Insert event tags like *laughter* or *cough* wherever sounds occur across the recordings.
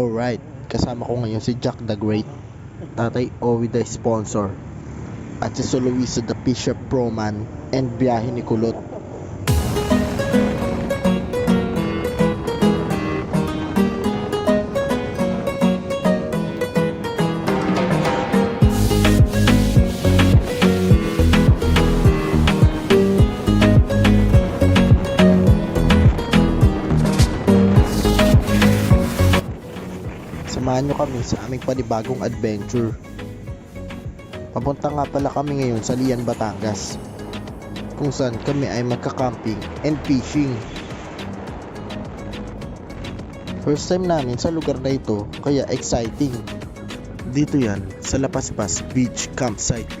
Alright, kasama ko ngayon si Jack the Great, Tatay Owie the Sponsor, at si Solowiso the Fisher Proman, and biyahe ni Kulot. Samahan nyo kami sa aming panibagong adventure. Papunta nga pala kami ngayon sa Lian, Batangas. Kung saan kami ay magka-camping and fishing. First time namin sa lugar na ito, kaya exciting. Dito yan, sa La Paz Paz Beach Campsite.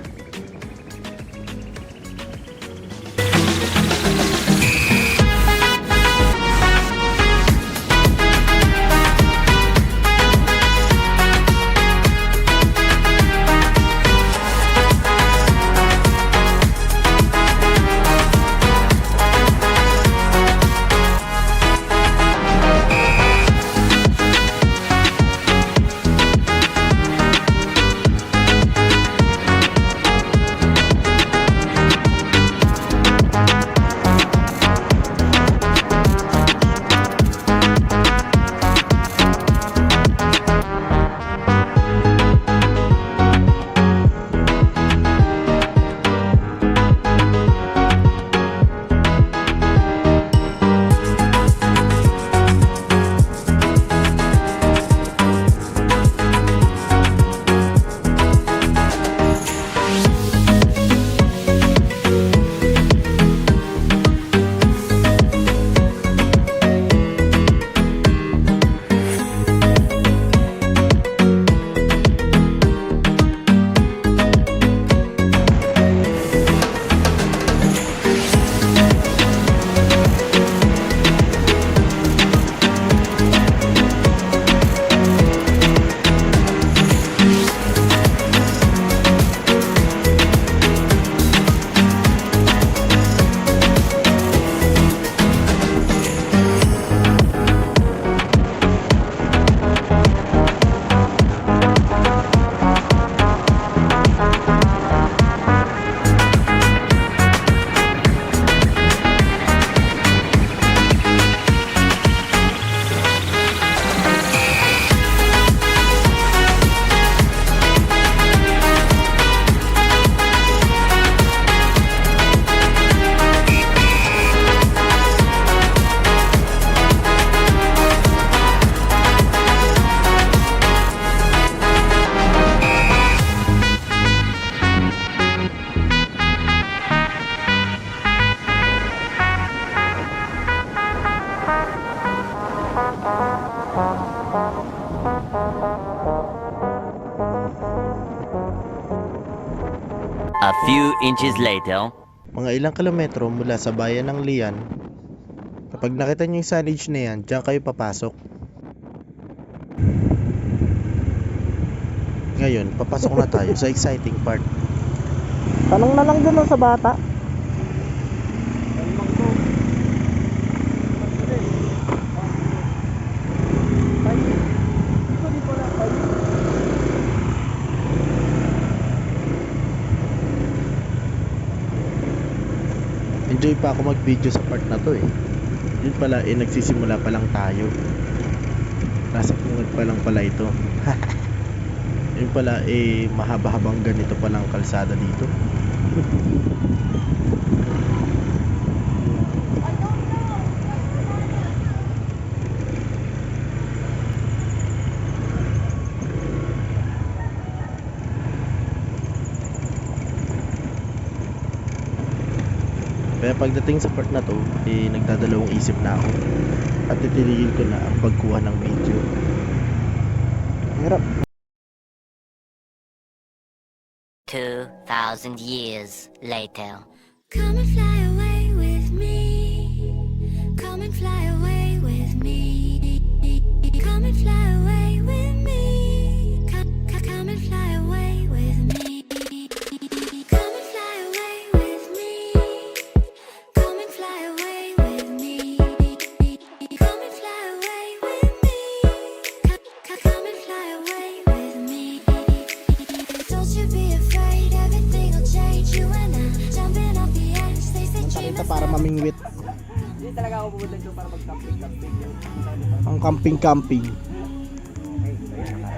Few inches later. Mga ilang kilometro mula sa bayan ng Lian. Kapag nakita nyo yung signage na yan, dyan kayo papasok. Ngayon, papasok na tayo sa exciting part. Tanong na lang dun sa bata. Pa ako mag-video sa part na to eh. Yun pala, eh nagsisimula pa lang tayo. Nasa pungod pa lang pala ito. *laughs* Yun pala, eh mahaba-habang ganito palang kalsada dito. Pagdating sa part na to, eh nagdadalawang isip na ako. At titigil ko na ang pagkuha ng video. Hirap. 2,000 years later. Come and fly away with me. Come and fly away with me. Come and fly away ako pupunta dito para mag-camping-camping. Ang camping-camping.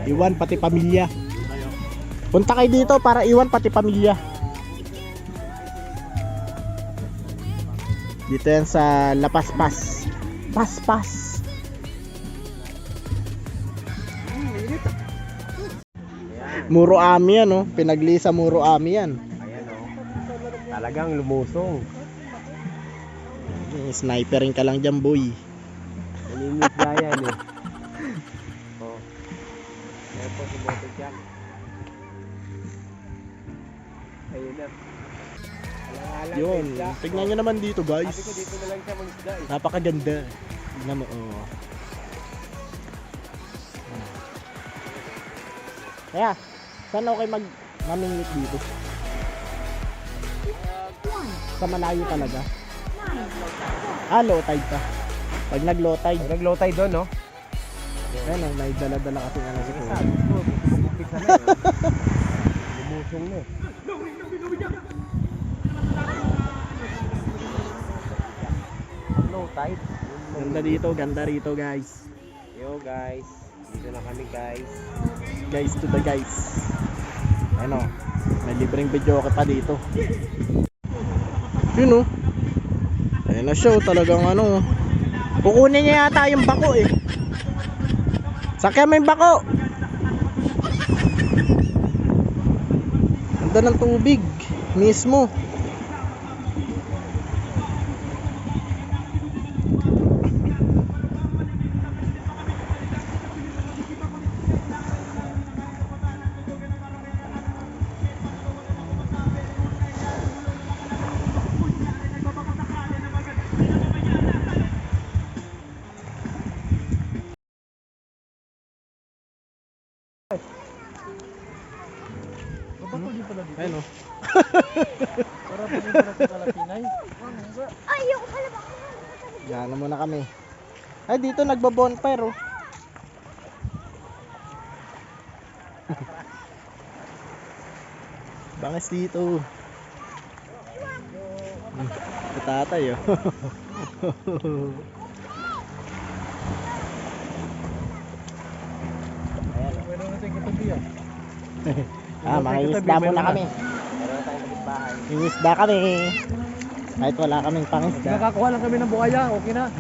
Iwan pati pamilya. Punta kayo dito para iwan pati pamilya. Dito yan sa La Paspas. Paspas. Muro Ami yan, oh. Pinagli Muro Ami yan. Ayan o. Talagang lumusong. Sniperin ka lang dyan, boy. Naninit na yan eh. *laughs* Oh. Ayan po si Jack. Ayun na. Alang-alang Yun. Tignan nyo naman dito, guys. Sabi ko dito na lang siya mag-isda eh. Napakaganda. Tignan mo, oh. Kaya, saan ako kayo mag mamingwit dito? Sa malayo talaga. Ah, low tide pa. Pag nag low tide, Pag nag-low tide doon no? ayun, oh, may dala-dala kasi ano si Kuya. Na eh. Lumusong na eh. Low tide. Ganda dito, ganda rito, guys. Yo guys, dito na kami guys. Guys to the guys. Ano, may libreng video ka pa dito. Yun oh. Ayun na siya talagang ano. Kukunin niya yata yung bako eh. Sakyan mo yung bako. Ganda ng tubig mismo. Ayun oh. Gana muna kami. Ay dito nagbo-bonfire oh. *laughs* Bangas dito. Hmm, tatay oh. *laughs* ah, *laughs* mga isda muna kami. Meron tayong kapitbahay. Ingisda kami. Kahit wala kaming pangisda. Nakakuha lang kami ng buhaya, okay na. *laughs*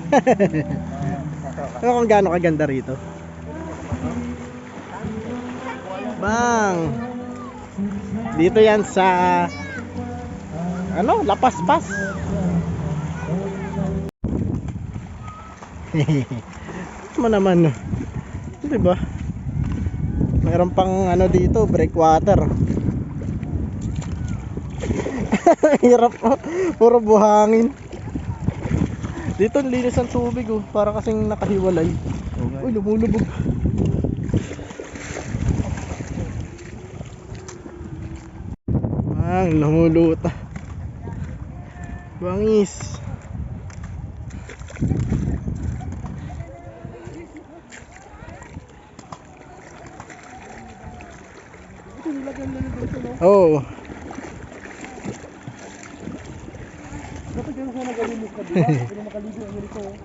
Ano kung gaano kaganda rito? Bang! Dito yan sa ano, Lapaspas. mo *laughs* naman. 'Di ba? Meron pang ano dito, breakwater. *laughs* Hirap oh. Puro buhangin. Dito linis ang tubig oh, para kasing nakahiwalay. Uy, lumulubog. Ang lumuluta. Bangis. Oo. *laughs* Oh.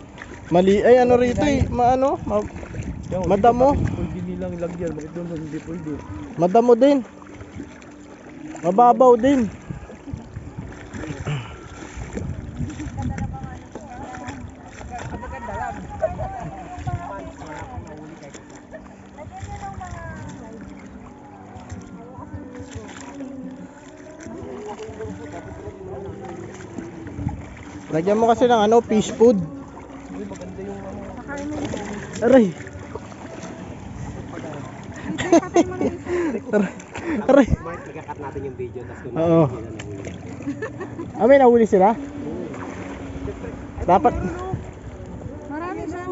Mali ay ano rito eh, maano, ma, madamo. Pwede nilang lagyan, bakit doon hindi pwede? Madamo din. Mababaw din. Lagyan mo kasi ng ano, fish food. Aray. Aray. Aray. Mark, ikakat natin yung video, Oo. Ah, may nahuli sila? Dapat Marami siya.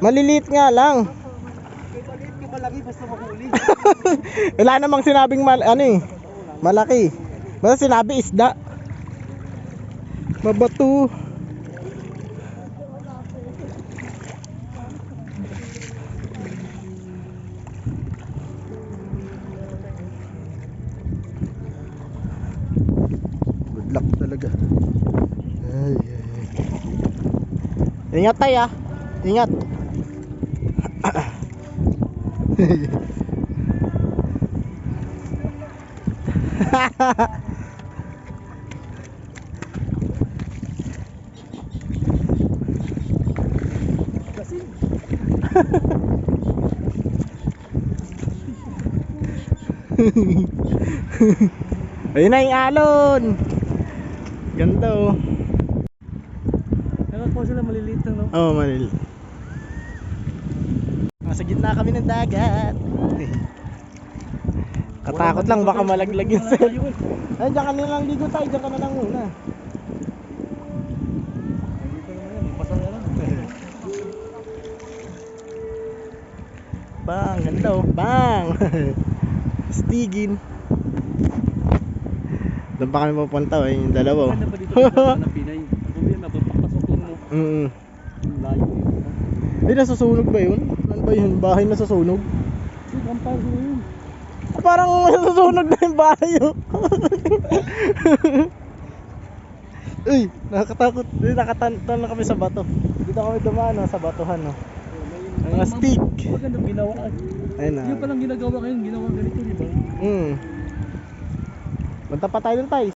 maliliit nga lang. Maliit ka ba lagi basta mahuli? *laughs* Wala namang sinabing mal ano eh. Malaki. Basta sinabi isda. Mabato. Good luck talaga. Ay, ay, ay. Ingat tayo. Ah. Ingat. Ha ha ha. *laughs* Ayun na yung alon. Ganda oh. Po sila maliliit lang, no? Oh, Manil. Nasa gitna kami ng dagat. *laughs* Katakot lang baka malaglag yung set. *laughs* Ay, diyan ka na lang ligo tayo, diyan ka na lang muna. Bang, ganda oh. Bang! Stigin. Doon pa kami pupunta eh, yung dalawa. oh. Maganda pa dito sa Pinay. Kung yan, mapapasukin mo. Mm. Layo. Ay, nasusunog ba yun? Ano ba yun? Bahay nasusunog? Yung kampal ko yun. Ah, Parang nasusunog na yung bahay oh. *laughs* Uy, nakakatakot. Uy, nakatantan na kami sa bato. Dito kami dumaan oh, sa batuhan oh. Ang astig. Maganda ginawa. Ayun na. Yung palang ginagawa ngayon, ginawa ganito, di ba? Mm. Punta pa tayo dun tayo.